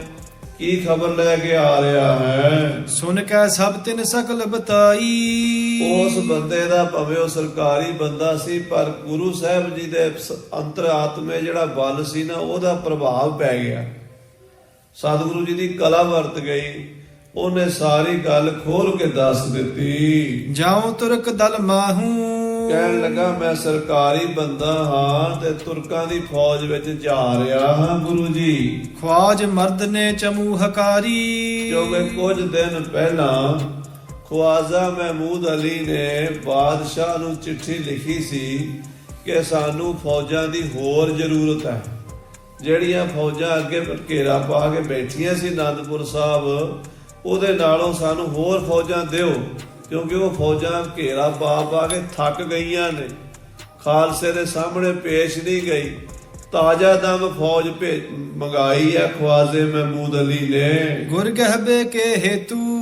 A: ਕੀ ਖਬਰ ਲੈ ਕੇ ਆ ਰਿਹਾ ਹੈ?
B: ਸੁਨ ਕੈ ਸਭ ਤਿਨ ਸਕਲ ਬਤਾਈ।
A: ਉਸ ਬੰਦੇ ਦਾ ਭਾਵੇਂ ਉਹ ਸਰਕਾਰੀ ਬੰਦਾ ਸੀ ਪਰ ਗੁਰੂ ਸਾਹਿਬ ਜੀ ਦੇ ਅੰਤਰਾਤਮੇ ਜਿਹੜਾ ਬਲ ਸੀ ਨਾ ਉਹਦਾ ਪ੍ਰਭਾਵ ਪੈ ਗਿਆ। ਸਤਿਗੁਰੂ ਜੀ ਦੀ ਕਲਾ ਵਰਤ ਗਈ। ਉਹਨੇ ਸਾਰੀ ਗੱਲ ਖੋਲ ਕੇ ਦੱਸ ਦਿੱਤੀ।
B: ਜਾਉ ਤੁਰਕ ਦਲ ਮਾਹੂ।
A: ਕਹਿਣ ਲੱਗਾ ਮੈਂ ਸਰਕਾਰੀ ਬੰਦਾ ਹਾਂ ਤੇ ਤੁਰਕਾਂ ਦੀ ਫੌਜ ਵਿੱਚ ਜਾ ਰਿਹਾ ਹਾਂ ਗੁਰੂ ਜੀ।
B: ਖਵਾਜ ਮਰਦ ਨੇ ਚਮੂ ਹਕਾਰੀ।
A: ਕਿਉਂਕਿ ਕੁਝ ਦਿਨ ਪਹਿਲਾਂ ਖਵਾਜਾ ਮਹਿਮੂਦ ਅਲੀ ਨੇ ਬਾਦਸ਼ਾਹ ਨੂੰ ਚਿੱਠੀ ਲਿਖੀ ਸੀ ਕਿ ਸਾਨੂੰ ਫੌਜਾਂ ਦੀ ਹੋਰ ਜ਼ਰੂਰਤ ਹੈ। ਜਿਹੜੀਆਂ ਫੌਜਾਂ ਅੱਗੇ ਘੇਰਾ ਪਾ ਕੇ ਬੈਠੀਆਂ ਸੀ ਆਨੰਦਪੁਰ ਸਾਹਿਬ ਉਹਦੇ ਨਾਲੋਂ ਸਾਨੂੰ ਹੋਰ ਫੌਜਾਂ ਦਿਓ। ਕਿਉਂਕਿ ਉਹ ਫੌਜਾਂ ਘੇਰਾ ਪਾ ਪਾ ਕੇ ਥੱਕ ਗਈਆਂ ਨੇ। ਖਾਲਸੇ ਦੇ ਸਾਹਮਣੇ ਪੇਸ਼ ਨਹੀਂ ਗਈ। ਤਾਜ਼ਾ ਦਮ ਫੌਜ ਭੇਜ ਮੰਗਾਈ ਹੈ ਖਵਾਜੇ ਮਹਿਮੂਦ ਅਲੀ ਨੇ।
B: ਗੁਰ ਗਹਿਬੇ ਕੇ ਹੇਤੂ।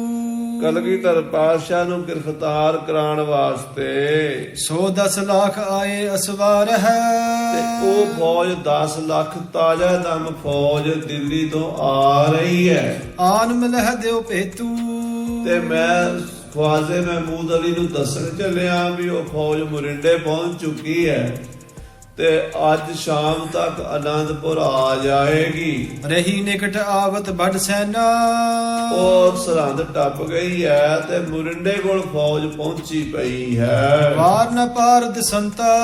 A: ਕਲਗੀਧਰ ਪਾਤਸ਼ਾਹ ਨੂੰ ਗ੍ਰਿਫਤਾਰ ਕਰਾਉਣ ਵਾਸਤੇ।
B: ਸੋ 10 ਲੱਖ ਆਏ ਅਸਵਾਰ ਹੈ।
A: ਤੇ ਉਹ ਫੌਜ 10 ਲੱਖ ਤਾਜ਼ਾ ਦਮ ਫੌਜ ਦਿੱਲੀ ਤੋਂ ਆ ਰਹੀ ਹੈ।
B: ਆਨ ਮਿਲਹਿ ਦਿਓ ਭੇਤੂ।
A: ਤੇ ਮੈਂ ਖਵਾਜ਼ੇ ਮਹਿਮੂਦ ਅਲੀ ਨੂੰ ਦੱਸਣ ਚੱਲਿਆ ਵੀ ਉਹ ਫੌਜ ਮੁਰਿੰਡੇ ਪਹੁੰਚ ਚੁੱਕੀ ਹੈ ਤੇ ਅੱਜ ਸ਼ਾਮ ਤੱਕ ਆਨੰਦਪੁਰ ਆ ਜਾਏਗੀ।
B: ਰਹੀ ਨਿਕਟ ਆਵਤ ਬੜ ਸੈਨਾ।
A: ਉਹ ਸਰਹੰਦ ਟੱਪ ਗਈ ਹੈ ਤੇ ਮੁਰਿੰਡੇ ਕੋਲ ਫੌਜ ਪਹੁੰਚੀ ਪਈ ਹੈ।
B: ਵਾਰ ਨ ਪਾਰਦ ਸੰਤਾ।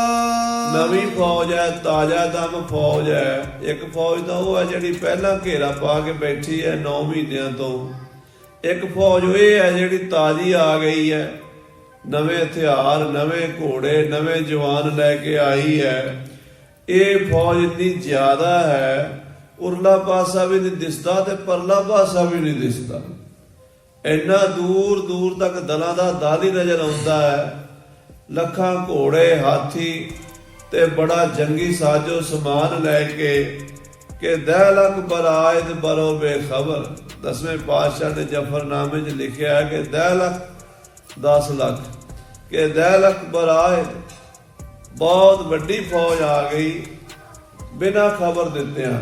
A: ਨਵੀਂ ਫੌਜ ਹੈ ਤਾਜ਼ਾ ਦਮ ਫੌਜ ਹੈ। ਇੱਕ ਫੌਜ ਤਾਂ ਉਹ ਹੈ ਜਿਹੜੀ ਪਹਿਲਾਂ ਘੇਰਾ ਪਾ ਕੇ ਬੈਠੀ ਹੈ 9 ਮਹੀਨਿਆਂ ਤੋਂ। ਇੱਕ ਫੌਜ ਇਹ ਹੈ ਜਿਹੜੀ ਤਾਜ਼ੀ ਆ ਗਈ ਹੈ। ਨਵੇਂ ਹਥਿਆਰ, ਨਵੇਂ ਘੋੜੇ, ਨਵੇਂ ਜਵਾਨ ਲੈ ਕੇ ਆਈ ਹੈ। ਇਹ ਫੌਜ ਇੰਨੀ ਜ਼ਿਆਦਾ ਹੈ, ਉਰਲਾ ਪਾਸਾ ਵੀ ਨਹੀਂ ਦਿਸਦਾ ਤੇ ਪਰਲਾ ਪਾਸਾ ਵੀ ਨਹੀਂ ਦਿਸਦਾ। ਇੰਨਾ ਦੂਰ ਦੂਰ ਤੱਕ ਦਲਾਂ ਦਾ ਦਲ ਹੀ ਨਜ਼ਰ ਆਉਂਦਾ ਹੈ। ਲੱਖਾਂ ਘੋੜੇ, ਹਾਥੀ ਤੇ ਬੜਾ ਜੰਗੀ ਸਾਜੋ ਸਮਾਨ ਲੈ ਕੇ ਕਿ ਦਹਿਲਕ ਬਰਾਇਦ ਬਰੋ ਬੇਖਬਰ। ਦਸਵੇਂ ਪਾਤਸ਼ਾਹ ਨੇ ਜਫਰਨਾਮੇ 'ਚ ਲਿਖਿਆ ਹੈ ਕਿ ਦਹਿਲਕ 10 ਲੱਖ, ਕਿ ਦਹਿਲਕ ਬਰਾਇਦ ਬਹੁਤ ਵੱਡੀ ਫੌਜ ਆ ਗਈ, ਬਿਨਾਂ ਖਬਰ ਦਿੱਤਿਆਂ,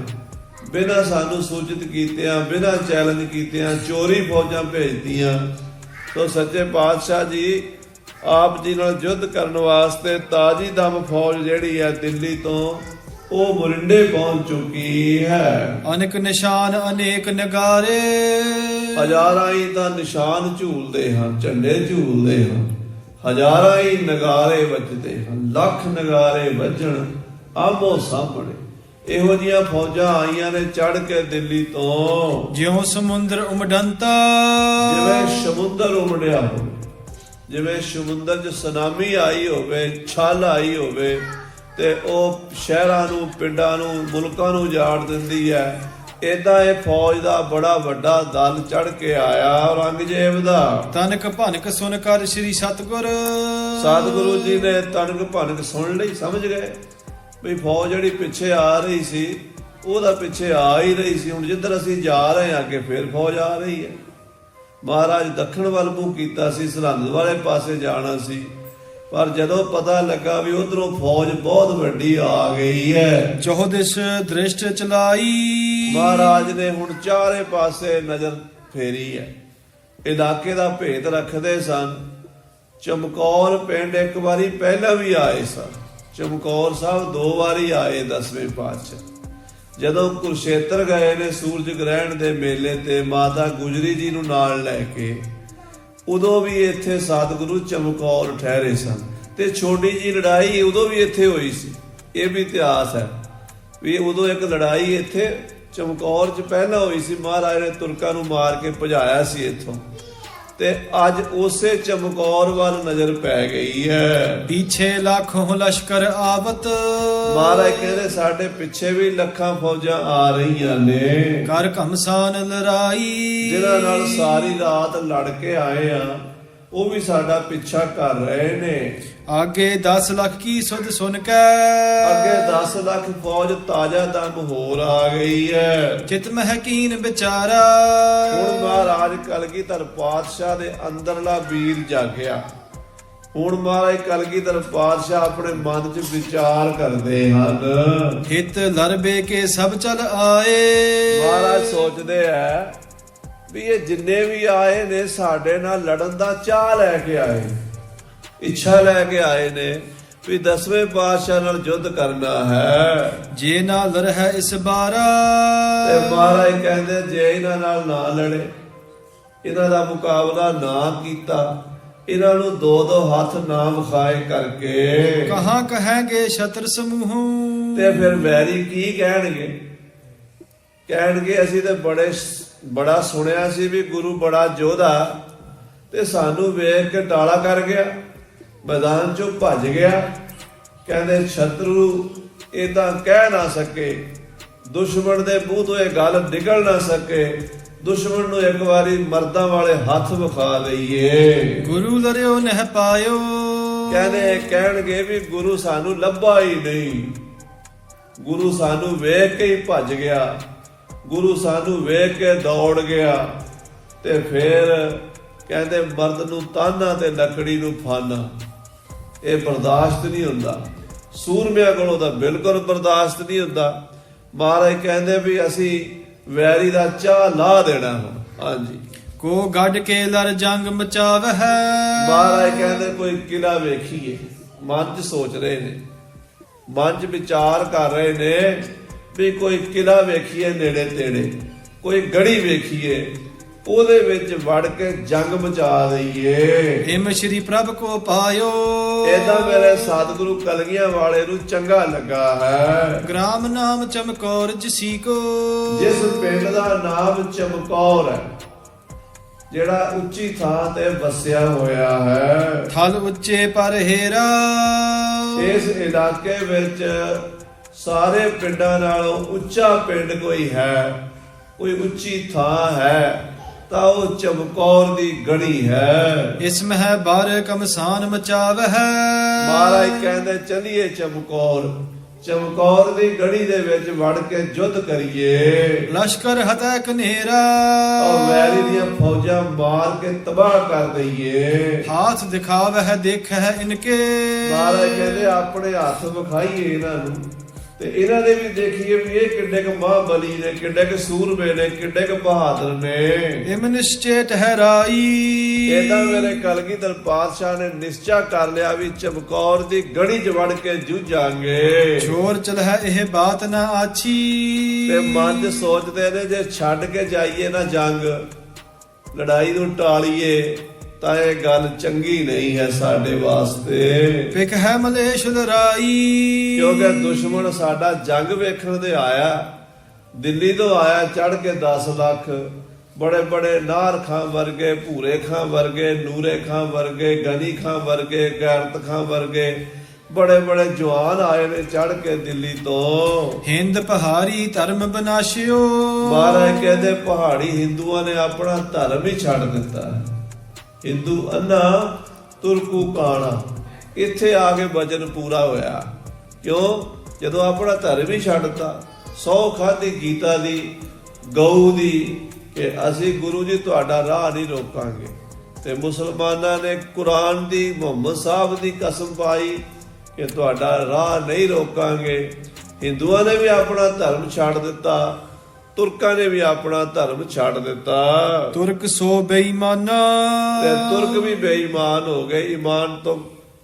A: ਬਿਨਾਂ ਸਾਨੂੰ ਸੂਚਿਤ ਕੀਤਿਆਂ, ਬਿਨਾਂ ਚੈਲੰਜ ਕੀਤਿਆਂ, ਚੋਰੀ ਫੌਜਾਂ ਭੇਜਦੀਆਂ ਸੋ ਸੱਚੇ ਪਾਤਸ਼ਾਹ ਜੀ, ਆਪ ਜੀ ਨਾਲ ਯੁੱਧ ਕਰਨ ਵਾਸਤੇ ਤਾਜੀ ਦਮ ਫੌਜ ਜਿਹੜੀ ਹੈ ਦਿੱਲੀ ਤੋਂ ਉਹ ਮੁਰਿੰਡੇ ਪਹੁੰਚ ਚੁੱਕੀ ਹੈ।
B: ਅਨੇਕ ਨਿਸ਼ਾਨ ਅਨੇਕ ਨਗਾਰੇ।
A: ਹਜ਼ਾਰਾਂ ਹੀ ਤਾਂ ਨਿਸ਼ਾਨ ਝੂਲਦੇ ਹਨ ਝੰਡੇ ਝੂਲਦੇ ਹਨ। ਹਜ਼ਾਰਾਂ ਹੀ ਨਗਾਰੇ ਵੱਜਦੇ ਹਨ ਲੱਖ ਨਗਾਰੇ ਵੱਜਣ ਆਮੋ ਸਾਹਮਣੇ। ਇਹੋ ਜੀਆਂ ਫੌਜਾਂ ਆਈਆਂ ਨੇ ਚੜ ਕੇ ਦਿੱਲੀ ਤੋਂ।
B: ਜਿਉ ਸਮੁੰਦਰ ਉਮਡੰਤਾ
A: ਜਿਵੇਂ ਸਮੁੰਦਰ ਉਮੜਿਆ ਹੋਵੇ ਜਿਵੇਂ ਸਮੁੰਦਰ 'ਚ ਸੁਨਾਮੀ ਆਈ ਹੋਵੇ ਛਲ ਆਈ ਹੋਵੇ ਤੇ ਉਹ ਸ਼ਹਿਰਾਂ ਨੂੰ ਪਿੰਡਾਂ ਨੂੰ ਮੁਲਕਾਂ ਨੂੰ ਉਜਾੜ ਦਿੰਦੀ ਹੈ। ਇਦਾਂ ਇਹ ਫੌਜ ਦਾ ਬੜਾ ਵੱਡਾ ਦਲ ਚੜ ਕੇ ਆਇਆ ਔਰੰਗਜ਼ੇਬ ਦਾ।
B: ਤਨਕ ਭਨਕ ਸੁਨ ਕਰ ਸ੍ਰੀ ਸਤਗੁਰ।
A: ਸਤਿਗੁਰੂ ਜੀ ਨੇ ਤਣਕ ਭਣਕ ਸੁਣ ਲਈ ਸਮਝ ਗਏ? ਵੀ ਫੌਜ ਜਿਹੜੀ ਪਿੱਛੇ ਆ ਰਹੀ ਸੀ ਉਹਦਾ ਪਿੱਛੇ ਆ ਹੀ ਰਹੀ ਸੀ। ਹੁਣ ਜਿੱਧਰ ਅਸੀਂ ਜਾ ਰਹੇ ਹਾਂ ਅੱਗੇ ਫੇਰ ਫੌਜ ਆ ਰਹੀ ਹੈ। ਮਹਾਰਾਜ ਦੱਖਣ ਵੱਲ ਮੂੰਹ ਕੀਤਾ ਸੀ ਸਰਹੰਦ ਵਾਲੇ ਪਾਸੇ ਜਾਣਾ ਸੀ। ਪਰ ਜਦੋਂ ਪਤਾ ਲੱਗਾ ਵੀ ਉਧਰੋਂ ਫੌਜ ਬਹੁਤ ਵੱਡੀ ਆ ਗਈ ਹੈ
B: ਚੌਦਿਸ ਦ੍ਰਿਸ਼ਟ ਚਲਾਈ।
A: ਮਹਾਰਾਜ ਨੇ ਹੁਣ ਚਾਰੇ ਪਾਸੇ ਨਜ਼ਰ ਫੇਰੀ ਹੈ। ਇਲਾਕੇ ਦਾ ਭੇਤ ਰੱਖਦੇ ਸਨ। ਚਮਕੌਰ ਪਿੰਡ ਇੱਕ ਵਾਰੀ ਪਹਿਲਾਂ ਵੀ ਆਏ ਸਨ। ਚਮਕੌਰ ਸਾਹਿਬ ਦੋ ਵਾਰੀ ਆਏ ਦਸਵੇਂ ਪਾਤਸ਼ਾਹ। ਜਦੋਂ ਕੁਰਸ਼ੇਤਰ ਗਏ ਨੇ ਸੂਰਜ ਗ੍ਰਹਿਣ ਦੇ ਮੇਲੇ ਤੇ ਮਾਤਾ ਗੁਜਰੀ ਜੀ ਨੂੰ ਨਾਲ ਲੈ ਕੇ ਉਦੋਂ ਵੀ ਇੱਥੇ ਸਤਿਗੁਰੂ ਚਮਕੌਰ ਠਹਿਰੇ ਸਨ ਤੇ ਛੋਟੀ ਜੀ ਲੜਾਈ ਉਦੋਂ ਵੀ ਇੱਥੇ ਹੋਈ ਸੀ। ਇਹ ਵੀ ਇਤਿਹਾਸ ਹੈ ਵੀ ਉਦੋਂ ਇੱਕ ਲੜਾਈ ਇੱਥੇ ਚਮਕੌਰ 'ਚ ਪਹਿਲਾਂ ਹੋਈ ਸੀ। ਮਹਾਰਾਜ ਨੇ ਤੁਰਕਾਂ ਨੂੰ ਮਾਰ ਕੇ ਭਜਾਇਆ ਸੀ ਇੱਥੋਂ। ਤੇ ਅੱਜ ਉਸੇ ਚਮਕੌਰ ਵੱਲ ਨਜ਼ਰ ਪੈ ਗਈ ਹੈ।
B: ਪੀਛੇ ਲੱਖੋਂ ਲਸ਼ਕਰ ਆਵਤ।
A: ਮਹਾਰਾਜ ਕਹਿੰਦੇ ਸਾਡੇ ਪਿੱਛੇ ਵੀ ਲੱਖਾਂ ਫੌਜਾਂ ਆ ਰਹੀਆਂ ਨੇ।
B: ਕਰ ਘਮਸਾਨ ਲੜਾਈ।
A: ਜਿਨ੍ਹਾਂ ਨਾਲ ਸਾਰੀ ਰਾਤ ਲੜ ਕੇ ਆਏ ਆ ਉਹ ਵੀ ਸਾਡਾ ਪਿੱਛਾ ਕਰ ਰਹੇ ਨੇ।
B: ਆਗੇ 10 ਲੱਖ ਕੀ ਸੁਧ ਸੁਨ ਕੇ?
A: ਅੱਗੇ 10 ਲੱਖ ਫੌਜ ਤਾਜ਼ਾ ਦਮ ਹੋਰ ਆ ਗਈ ਹੈ
B: ਚਿਤ ਮਹਕੀਨ ਵਿਚਾਰਾ।
A: ਹੁਣ ਮਹਾਰਾਜ ਕਲਗੀਧਰ ਪਾਤਸ਼ਾਹ ਦੇ ਅੰਦਰਲਾ ਵੀਰ ਜਾਗਿਆ। ਹੁਣ ਮਹਾਰਾਜ ਕਲਗੀਧਰ ਪਾਤਸ਼ਾਹ ਆਪਣੇ ਮਨ 'ਚ ਵਿਚਾਰ ਕਰਦੇ ਹਨ।
B: ਹਿਤ ਲਰਬੇ ਕੇ ਸਭ ਚਲ ਆਏ।
A: ਮਹਾਰਾਜ ਸੋਚਦੇ ਆ ਵੀ ਇਹ ਜਿੰਨੇ ਵੀ ਆਏ ਨੇ ਸਾਡੇ ਨਾਲ ਲੜਨ ਦਾ ਚਾਹ ਲੈ ਕੇ ਆਏ। ਇੱਛਾ ਲੈ ਕੇ ਆਏ ਨੇ ਵੀ ਦਸਵੇਂ ਪਾਤਸ਼ਾਹ ਨਾਲ ਯੁੱਧ ਕਰਨਾ ਹੈ।
B: ਜੇ ਨਾ ਲਰਹਿ ਇਸ ਬਾਰਾ।
A: ਤੇ ਮਹਾਰਾਜ ਕਹਿੰਦੇ ਜੇ ਇਹਨਾਂ ਨਾਲ ਨਾ ਲੜੇ ਇਹਨਾਂ ਦਾ ਮੁਕਾਬਲਾ ਨਾ ਕੀਤਾ ਇਹਨਾਂ ਨੂੰ ਦੋ ਦੋ ਹੱਥ ਨਾ ਵਿਖਾਏ ਕਰਕੇ।
B: ਕਹਾਂ ਕਹਾਂਗੇ ਛਤਰ ਸਮੂਹ?
A: ਤੇ ਫਿਰ ਵੈਰੀ ਕੀ ਕਹਿਣਗੇ? ਕਹਿਣਗੇ ਅਸੀਂ ਤੇ ਬੜੇ ਬੜਾ ਸੁਣਿਆ ਸੀ ਵੀ ਗੁਰੂ ਬੜਾ ਯੋਧਾ ਤੇ ਸਾਨੂੰ ਵੇਖ ਕੇ ਟਾਲਾ ਕਰ ਗਿਆ। ਮੈਦਾਨ ਚੋਂ ਭੱਜ ਗਿਆ। ਕਹਿੰਦੇ ਸ਼ਤਰੂ ਇਦਾਂ ਕਹਿ ਨਾ ਸਕੇ। ਦੁਸ਼ਮਣ ਦੇ ਮੂੰਹ ਤੋਂ ਇਹ ਗੱਲ ਨਿਕਲ ਨਾ ਸਕੇ। ਦੁਸ਼ਮਣ ਨੂੰ ਇੱਕ ਵਾਰੀ ਮਰਦਾਂ ਵਾਲੇ ਹੱਥ ਵਿਖਾ ਲਈਏ।
B: ਗੁਰੂ ਲਰਿਓ ਨਹਿ ਪਾਇਓ।
A: ਕਹਿੰਦੇ ਕਹਿਣਗੇ ਵੀ ਗੁਰੂ ਸਾਨੂੰ ਲੱਭਾ ਹੀ ਨਹੀਂ। ਗੁਰੂ ਸਾਨੂੰ ਵੇਖ ਕੇ ਹੀ ਭੱਜ ਗਿਆ। ਗੁਰੂ ਸਾਨੂੰ ਵੇਖ ਕੇ ਦੌੜ ਗਿਆ। ਤੇ ਫਿਰ ਕਹਿੰਦੇ ਮਰਦ ਨੂੰ ਤਾਨਾ ਤੇ ਲੱਕੜੀ ਨੂੰ ਫਾਨਾ। ਇਹ ਬਰਦਾਸ਼ਤ ਨਹੀਂ ਹੁੰਦਾ। ਸੂਰਮਿਆਂ ਕੋਲੋਂ ਤਾਂ ਬਿਲਕੁਲ ਬਰਦਾਸ਼ਤ ਨਹੀਂ ਹੁੰਦਾ। ਮਹਾਰਾਜ ਕਹਿੰਦੇ ਵੀ ਅਸੀਂ ਵੈਰੀ ਦਾ ਚਾਹ ਲਾ ਦੇਣਾ ਹਾਂਜੀ।
B: ਕੋ ਗੱਡ ਕੇ ਲੜ ਜੰਗ ਮਚਾਵਹਿ।
A: ਮਹਾਰਾਜ ਕਹਿੰਦੇ ਕੋਈ ਕਿਲਾ ਵੇਖੀਏ। ਮਨ 'ਚ ਸੋਚ ਰਹੇ ਨੇ। ਮਨ 'ਚ ਵਿਚਾਰ ਕਰ ਰਹੇ ਨੇ ਵੀ ਕੋਈ ਕਿਲਾ ਵੇਖੀਏ ਨੇੜੇ ਤੇੜੇ। ਕੋਈ ਗੜੀ ਵੇਖੀਏ। ਉਹਦੇ ਵਿੱਚ ਵੜ ਕੇ ਜੰਗ ਮਚਾ ਦਈਏ।
B: ਹਿਮ ਸ਼੍ਰੀ ਪ੍ਰਭ ਕੋ ਪਾਇਓ।
A: ਇਹਦਾ ਮੇਰੇ ਸਤਿਗੁਰੂ ਕਲਗੀਆਂ ਵਾਲੇ ਨੂੰ ਚੰਗਾ ਲੱਗਾ ਹੈ।
B: ਗ੍ਰਾਮ ਨਾਮ ਚਮਕੌਰ ਜਸੀ ਕੋ
A: ਜਿਸ ਪਿੰਡ ਦਾ ਨਾਮ ਚਮਕੌਰ ਹੈ ਜਿਹੜਾ ਉੱਚੀ ਥਾਂ ਤੇ ਵਸਿਆ ਹੋਇਆ ਹੈ।
B: ਥਲ ਉੱਚੇ ਪਰ ਹੇਰਾ।
A: ਇਸ ਇਲਾਕੇ ਵਿੱਚ ਸਾਰੇ ਪਿੰਡਾਂ ਨਾਲੋਂ ਉੱਚਾ ਪਿੰਡ ਕੋਈ ਹੈ ਕੋਈ ਉੱਚੀ ਥਾਂ ਹੈ। ਤਾਂ ਉਹ ਚਮਕੌਰ ਦੀ ਗੜੀ ਹੈ।
B: ਇਸ ਮਹਿ ਬਾਰ ਕਮਸਾਨ ਮਚਾਵਹਿ।
A: ਮਹਾਰਾਜ ਕਹਿੰਦੇ ਚਲੀਏ ਚਮਕੌਰ। ਚਮਕੌਰ ਦੀ ਗੜੀ ਦੇ ਵਿੱਚ ਵੜ ਕੇ ਯੁੱਧ ਕਰੀਏ।
B: ਲਸ਼ਕਰ ਹਤੈ ਕਨੇਰਾ।
A: ਔਰ ਵੈਰੀ ਦੀਆਂ ਫੌਜਾਂ ਮਾਰ ਕੇ ਤਬਾਹ ਕਰ ਦਈਏ।
B: ਹਾਥ ਦਿਖਾਵਹਿ ਦੇਖਹਿ ਇਨਕੇ।
A: ਮਹਾਰਾਜ ਕਹਿੰਦੇ ਆਪਣੇ ਹੱਥ ਵਿਖਾਈਏ ਇਹਨਾਂ ਨੂੰ। ਤੇ ਇਹਨਾਂ ਦੇ ਵੀ ਦੇਖੀਏ ਵੀ ਇਹ ਕਿੱਡੇ ਕੁ ਮਹਾਬਲੀ ਨੇ ਕਿੱਡੇ ਕੁ ਸੂਰਮੇ ਨੇ ਕਿੱਡੇ ਕੁ ਬਹਾਦਰ ਨੇ।
B: ਇਮ ਨਿਸ਼ਚੇ ਠਹਿਰਾਈ
A: ਇਹਦਾ ਮੇਰੇ ਕਲਗੀਧਰ ਪਾਤਸ਼ਾਹ ਨੇ ਨਿਸ਼ਚਾ ਕਰ ਲਿਆ ਵੀ ਚਮਕੌਰ ਦੀ ਗੜੀ 'ਚ ਵੜ ਕੇ ਜੂਝਾਂਗੇ।
B: ਛੋਰ ਚਲਹਿ ਇਹ ਬਾਤ ਨਾ ਆਛੀ।
A: ਤੇ ਮਨ 'ਚ ਸੋਚਦੇ ਨੇ ਜੇ ਛੱਡ ਕੇ ਜਾਈਏ ਨਾ ਜੰਗ ਲੜਾਈ ਨੂੰ ਟਾਲੀਏ। ਤਾਂ ਇਹ ਗੱਲ ਚੰਗੀ ਨਹੀਂ ਹੈ ਸਾਡੇ ਵਾਸਤੇ।
B: ਪਿਕ ਹੈ ਮਲੇਸ਼ ਲਰਾਈ
A: ਕਿਉਂਕਿ ਦੁਸ਼ਮਣ ਸਾਡਾ ਜੰਗ ਵੇਖਣ ਦੇ ਆਇਆ ਦਿੱਲੀ ਤੋਂ ਆਇਆ ਚੜ ਕੇ 10 ਲੱਖ। ਬੜੇ ਬੜੇ ਨਾਰ ਖਾਂ ਵਰਗੇ ਭੂਰੇ ਖਾਂ ਵਰਗੇ ਨੂਰੇ ਖਾਂ ਵਰਗੇ ਗਨੀ ਖਾਂ ਵਰਗੇ ਗੈਰਤ ਖਾਂ ਵਰਗੇ ਬੜੇ ਬੜੇ ਜਵਾਨ ਆਏ ਨੇ ਚੜ ਕੇ ਦਿੱਲੀ ਤੋਂ।
B: ਹਿੰਦ ਪਹਾੜੀ ਧਰਮ ਬਨਾਸ਼ਿਓ।
A: ਮਹਾਰਾਜ ਕਹਿੰਦੇ ਪਹਾੜੀ ਹਿੰਦੂਆਂ ਨੇ ਆਪਣਾ ਧਰਮ ਹੀ ਛੱਡ ਦਿੱਤਾ। ਹਿੰਦੂ ਅੰਨਾ ਤੁਰਕੂ ਕਾਣਾ। ਇੱਥੇ ਆ ਕੇ ਵਚਨ ਪੂਰਾ ਹੋਇਆ। ਕਿਉਂ? ਜਦੋਂ ਆਪਣਾ ਧਰਮ ਹੀ ਛੱਡਤਾ, ਸੌ ਖਾਦੀ ਗੀਤਾ ਦੀ, ਗਊ ਦੀ, ਕਿ ਅਸੀਂ ਗੁਰੂ ਜੀ ਤੁਹਾਡਾ ਰਾਹ ਨਹੀਂ ਰੋਕਾਂਗੇ। ਤੇ ਮੁਸਲਮਾਨਾਂ ਨੇ ਕੁਰਾਨ ਦੀ, ਮੁਹੰਮਦ ਸਾਹਿਬ ਦੀ ਕਸਮ ਪਾਈ ਕਿ ਤੁਹਾਡਾ ਰਾਹ ਨਹੀਂ ਰੋਕਾਂਗੇ। ਹਿੰਦੂਆਂ ਨੇ ਵੀ ਆਪਣਾ ਧਰਮ ਛੱਡ ਦਿੱਤਾ। ਤੁਰਕਾਂ ਨੇ ਵੀ ਆਪਣਾ ਧਰਮ ਛੱਡ ਦਿੱਤਾ।
B: ਤੁਰਕ ਸੋ ਬੇਈਮਾਨਾ।
A: ਤੇ ਤੁਰਕ ਵੀ ਬੇਈਮਾਨ ਹੋ ਗਏ ਈਮਾਨ ਤੋਂ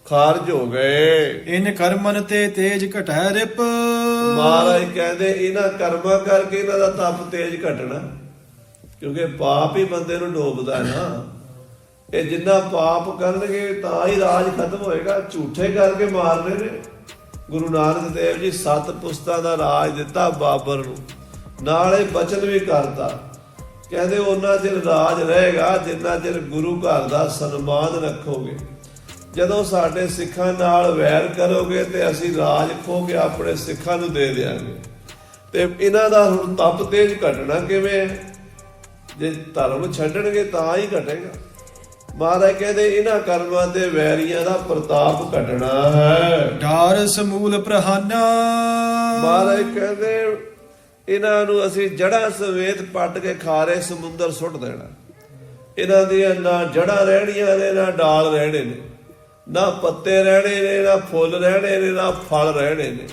A: ਖਾਰਜ ਹੋ ਗਏ।
B: ਇਨ ਕਰਮਨ ਤੇ ਤੇਜ ਘਟੈ ਰਿਪ।
A: ਮਹਾਰਾਜ ਕਹਿੰਦੇ ਇਹਨਾਂ ਕਰਮਾਂ ਕਰਕੇ ਇਹਨਾਂ ਦਾ ਤਪ ਤੇਜ ਘਟਣਾ। ਕਿਉਂਕਿ ਪਾਪ ਹੀ ਬੰਦੇ ਨੂੰ ਡੋਬਦਾ ਹੈ ਨਾ। ਇਹ ਜਿੰਨਾ ਪਾਪ ਕਰਨਗੇ ਤਾਂ ਹੀ ਰਾਜ ਖਤਮ ਹੋਏਗਾ। ਝੂਠੇ ਕਰਕੇ ਮਾਰਨੇ ਨੇ। ਗੁਰੂ ਨਾਨਕ ਦੇਵ ਜੀ ਸੱਤ ਪੁਸਤਾਂ ਦਾ ਰਾਜ ਦਿੱਤਾ ਬਾਬਰ ਨੂੰ। ਨਾਲੇ ਬਚਨ ਵੀ ਕਰਤਾ। ਕਹਿੰਦੇ ਉਹਨਾਂ ਚਿਰ ਰਾਜ ਰਹੇਗਾ ਜਿੰਨਾ ਚਿਰ ਗੁਰੂ ਘਰ ਦਾ ਸਨਮਾਨ ਰੱਖੋਗੇ। ਜਦੋਂ ਸਾਡੇ ਸਿੱਖਾਂ ਨਾਲ ਵੈਰ ਕਰੋਗੇ ਤੇ ਅਸੀਂ ਰਾਜ ਖੋ ਕੇ ਆਪਣੇ ਸਿੱਖਾਂ ਨੂੰ ਦੇ ਦੇਾਂਗੇ ਤੇ ਇਹਨਾਂ ਦਾ ਹੁਣ ਤਪ ਤੇਜ ਘਟਣਾ ਕਿਵੇਂ ਹੈ? ਜੇ ਧਰਮ ਛੱਡਣਗੇ ਤਾਂ ਹੀ ਘਟੇਗਾ। ਮਹਾਰਾਜ ਕਹਿੰਦੇ ਇਹਨਾਂ ਕਰਮਾਂ ਤੇ ਵੈਰੀਆਂ ਦਾ ਪ੍ਰਤਾਪ ਘਟਣਾ ਹੈ।
B: ਢਾਰ ਸਮੂਲ ਪ੍ਰਹਾਨਾ।
A: ਮਹਾਰਾਜ ਕਹਿੰਦੇ ਇਹਨਾਂ ਨੂੰ ਅਸੀਂ ਜੜਾਂ ਸਮੇਤ ਪੱਟ ਕੇ ਖਾਰੇ ਸਮੁੰਦਰ ਸੁੱਟ ਦੇਣਾ। ਇਹਨਾਂ ਦੀਆਂ ਨਾ ਜੜਾਂ ਰਹਿਣੀਆਂ ਨੇ ਨਾ ਡਾਲ ਰਹਿਣੇ ਨੇ। ਨਾ ਪੱਤੇ ਰਹਿਣੇ ਨੇ ਨਾ ਫੁੱਲ ਰਹਿਣੇ ਨੇ ਨਾ ਫਲ ਰਹਿਣੇ ਨੇ।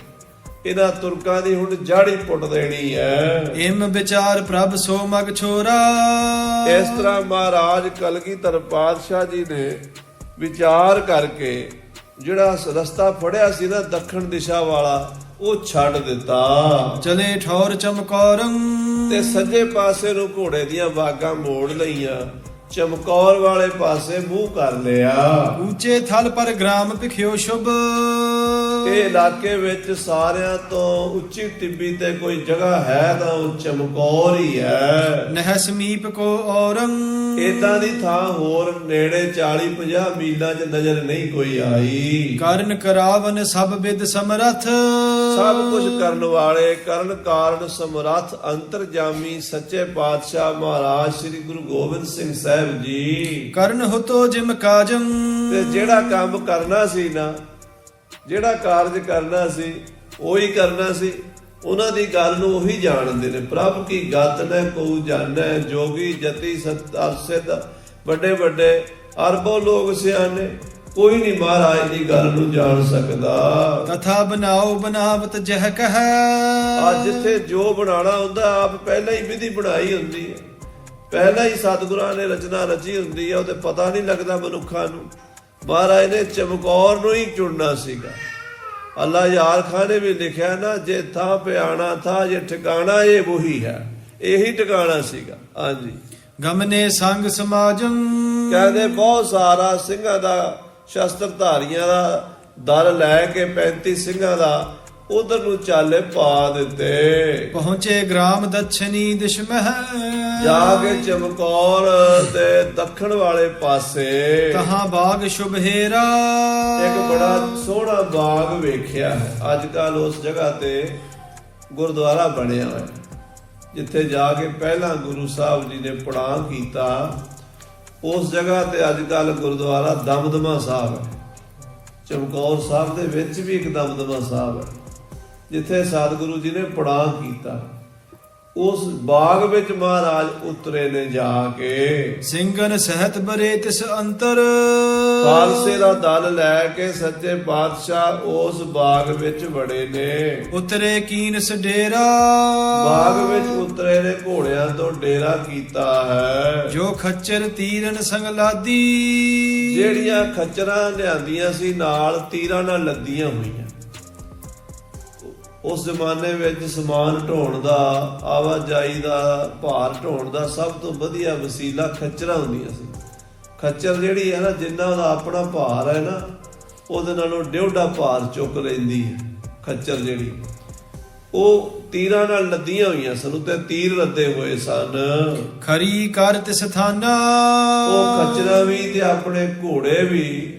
A: ਇਹਨਾਂ ਤੁਰਕਾਂ ਦੀ ਹੁਣ ਜੜ ਪੁੱਟ ਦੇਣੀ ਹੈ।
B: ਇਮ ਵਿਚਾਰ ਪ੍ਰਭ ਸੋ ਮਗ ਛੋਰਾ।
A: ਇਸ ਤਰ੍ਹਾਂ ਮਹਾਰਾਜ ਕਲਗੀਧਰ ਪਾਤਸ਼ਾਹ ਜੀ ਨੇ ਵਿਚਾਰ ਕਰਕੇ ਜਿਹੜਾ ਰਸਤਾ ਫੜਿਆ ਸੀ ਨਾ ਦੱਖਣ ਦਿਸ਼ਾ ਵਾਲਾ ਉਹ ਛੱਡ ਦਿੱਤਾ।
B: ਚਲੇ ਠੌਰ ਚਮਕੌਰੰ।
A: ਤੇ ਸੱਜੇ ਪਾਸੇ ਨੂੰ ਘੋੜੇ ਦੀਆਂ ਵਾਗਾਂ ਮੋੜ ਲਈਆਂ। ਚਮਕੌਰ ਵਾਲੇ ਪਾਸੇ ਮੂੰਹ ਕਰ ਲਿਆ।
B: ਉੱਚੇ ਥਲ ਪਰ ਗ੍ਰਾਮ ਭਿਖਿਓ ਸ਼ੁਭ।
A: ਇਹ ਇਲਾਕੇ ਵਿੱਚ ਸਾਰਿਆਂ ਤੋਂ ਉੱਚੀ ਟਿੱਬੀ ਤੇ ਕੋਈ ਜਗ੍ਹਾ ਹੈ ਤਾਂ ਉਹ ਚਮਕੌਰ ਹੀ ਹੈ।
B: ਨਹਿ ਸਮੀਪ ਕੋ ਔਰੰ।
A: ਇਦਾਂ ਦੀ ਥਾਂ ਹੋਰ ਨੇੜੇ 40 50 ਮੀਲਾਂ 'ਚ ਨਜ਼ਰ ਨਹੀਂ ਕੋਈ ਆਈ।
B: ਕਰਨ ਕਰਾਵਨ ਸਭ ਵਿਦ ਸਮਰਥ।
A: ਸਭ ਕੁਝ ਕਰਨ ਵਾਲੇ ਕਰਨ ਕਾਰਨ ਸਮਰੱਥ ਅੰਤਰਜਾਮੀ ਸੱਚੇ ਪਾਤਸ਼ਾਹ ਮਹਾਰਾਜ ਸ੍ਰੀ ਗੁਰੂ ਗੋਬਿੰਦ ਸਿੰਘ ਸਾਹਿਬ ਜੀ।
B: ਕਰਨ ਹੁਤੋ ਜਿਮ ਕਾਜੰ
A: ਤੇ ਜਿਹੜਾ ਕੰਮ ਕਰਨਾ ਸੀ ਨਾ ਜਿਹੜਾ ਕਾਰਜ ਕਰਨਾ ਸੀ ਉਹੀ ਕਰਨਾ ਸੀ। ਉਹਨਾਂ ਦੀ ਗੱਲ ਨੂੰ ਉਹੀ ਜਾਣਦੇ ਨੇ ਪ੍ਰਭ ਕੀ ਗਤ ਨੇ ਕੋ ਜਾਣੈ ਜੋਗੀ ਜਤੀ ਸਤ ਸਿਧ ਵੱਡੇ ਵੱਡੇ ਅਰਬੋਂ ਲੋਕ ਸਿਆਣੇ। ਕੋਈ ਨਹੀਂ ਮਹਾਰਾਜ ਦੀ ਗੱਲ ਨੂੰ ਜਾਣ ਸਕਦਾ।
B: ਤਥਾ ਬਨਾਓ ਬਨਾਵਤ ਜਹ ਕਹੈ।
A: ਅੱਜ ਜਿੱਥੇ ਜੋ ਬਣਾਉਣਾ ਹੁੰਦਾ ਆਪ ਪਹਿਲਾਂ ਹੀ ਵਿਧੀ ਬਣਾਈ ਹੁੰਦੀ ਹੈ। ਪਹਿਲਾਂ ਹੀ ਸਤਿਗੁਰਾਂ ਨੇ ਰਚਨਾ ਰਚੀ ਹੁੰਦੀ ਹੈ ਉਹਦੇ ਪਤਾ ਨਹੀਂ ਲੱਗਦਾ ਮਨੁੱਖਾਂ ਨੂੰ। ਮਹਾਰਾਜ ਨੇ ਚਮਕੌਰ ਨੂੰ ਹੀ ਚੁਣਨਾ ਸੀਗਾ। ਅੱਲਾ ਯਾਰ ਖਾਨ ਨੇ ਵੀ ਲਿਖਿਆ ਨਾ ਜੇ ਥਾਂ ਪਿਆਣਾ ਥਾ ਜੇ ਠਿਕਾਣਾ ਇਹ ਉਹੀ ਹੈ। ਇਹੀ ਠਿਕਾਣਾ ਸੀਗਾ। ਹਾਂਜੀ।
B: ਗਮਨੇ ਸੰਗ ਸਮਾਜੰ।
A: ਕਹਿੰਦੇ ਬਹੁਤ ਸਾਰਾ ਸਿੰਘਾਂ ਦਾ ਸ਼ਸਤਰ ਧਾਰੀਆਂ ਦਾ ਦਲ ਲੈ ਕੇ 35 ਸਿੰਘਾਂ ਦਾ ਉਧਰ ਨੂੰ ਚਾਲੇ ਪਾ ਦਿੱਤੇ।
B: ਪਹੁੰਚੇ ਗ੍ਰਾਮ ਦਛਨੀ ਦਿਸ਼ ਮਹਿ
A: ਜਾ ਕੇ ਚਮਕੌਰ ਦੇ ਦੱਖਣ ਵਾਲੇ ਪਾਸੇ।
B: ਤਹਾਂ ਬਾਗ ਸ਼ੁਭ ਹੇਰਾ
A: ਇੱਕ ਬੜਾ ਸੋਹਣਾ ਬਾਗ ਵੇਖਿਆ ਹੈ। ਅੱਜ ਕੱਲ ਉਸ ਜਗ੍ਹਾ ਤੇ ਗੁਰਦੁਆਰਾ ਬਣਿਆ ਹੋਇਆ ਜਿੱਥੇ ਜਾ ਕੇ ਪਹਿਲਾਂ ਗੁਰੂ ਸਾਹਿਬ ਜੀ ਨੇ ਪ੍ਰਣਾਮ ਕੀਤਾ। ਉਸ ਜਗ੍ਹਾ ਤੇ ਅੱਜ ਕੱਲ ਗੁਰਦੁਆਰਾ ਦਮਦਮਾ ਸਾਹਿਬ ਹੈ। ਚਮਕੌਰ ਸਾਹਿਬ ਦੇ ਵਿੱਚ ਵੀ ਇੱਕ ਦਮਦਮਾ ਸਾਹਿਬ ਹੈ, ਜਿੱਥੇ ਸਤਿਗੁਰੂ ਜੀ ਨੇ ਪੜਾਅ ਕੀਤਾ। ਉਸ ਬਾਗ ਵਿੱਚ ਮਹਾਰਾਜ ਉਤਰੇ ਨੇ ਜਾ ਕੇ।
B: ਸਿੰਘਨ ਸਹਿਤ ਬਰੇ ਤਿਸ ਅੰਤਰ।
A: ਖਾਲਸੇ ਦਾ ਦਲ ਲੈ ਕੇ ਸੱਚੇ ਪਾਤਸ਼ਾਹ ਉਸ ਬਾਗ ਵਿੱਚ ਵੜੇ ਨੇ।
B: ਉਤਰੇ ਕੀਨਸ ਡੇਰਾ
A: ਬਾਗ ਵਿੱਚ ਉਤਰੇ ਨੇ ਘੋੜਿਆਂ ਤੋਂ ਡੇਰਾ ਕੀਤਾ ਹੈ।
B: ਜੋ ਖੱਚਰ ਤੀਰਨ ਸੰਗ ਲਾਦੀ
A: ਜਿਹੜੀਆਂ ਖੱਚਰਾਂ ਲਿਆਂਦੀਆਂ ਸੀ ਨਾਲ ਤੀਰਾਂ ਨਾਲ ਲੱਦੀਆਂ ਹੋਈਆਂ। ਉਸ ਜ਼ਮਾਨੇ ਵਿੱਚ ਸਮਾਨ ਢੋਣ ਦਾ ਆਵਾਜਾਈ ਦਾ ਭਾਰ ਢੋਣ ਦਾ ਸਭ ਤੋਂ ਵਧੀਆ ਵਸੀਲਾ ਖੱਚਰਾਂ ਹੁੰਦੀਆਂ ਸੀ। ਖੱਚਰ ਜਿਹੜੀ ਹੈ ਨਾ ਜਿੰਨਾ ਉਹਦਾ ਆਪਣਾ ਭਾਰ ਹੈ ਨਾ ਉਹਦੇ ਨਾਲੋਂ ਡੇਢਾ ਭਾਰ ਚੁੱਕ ਲੈਂਦੀ ਹੈ ਖੱਚਰ ਜਿਹੜੀ। ਉਹ ਤੀਰਾਂ ਨਾਲ ਲੱਦੀਆਂ ਹੋਈਆਂ ਸਨ ਉੱਤੇ ਤੀਰ ਲੱਦੇ ਹੋਏ ਸਨ।
B: ਖਰੀ ਕਰ ਤਿਸ ਥਾਨਾ
A: ਉਹ ਖੱਚਰਾਂ ਵੀ ਤੇ ਆਪਣੇ ਘੋੜੇ ਵੀ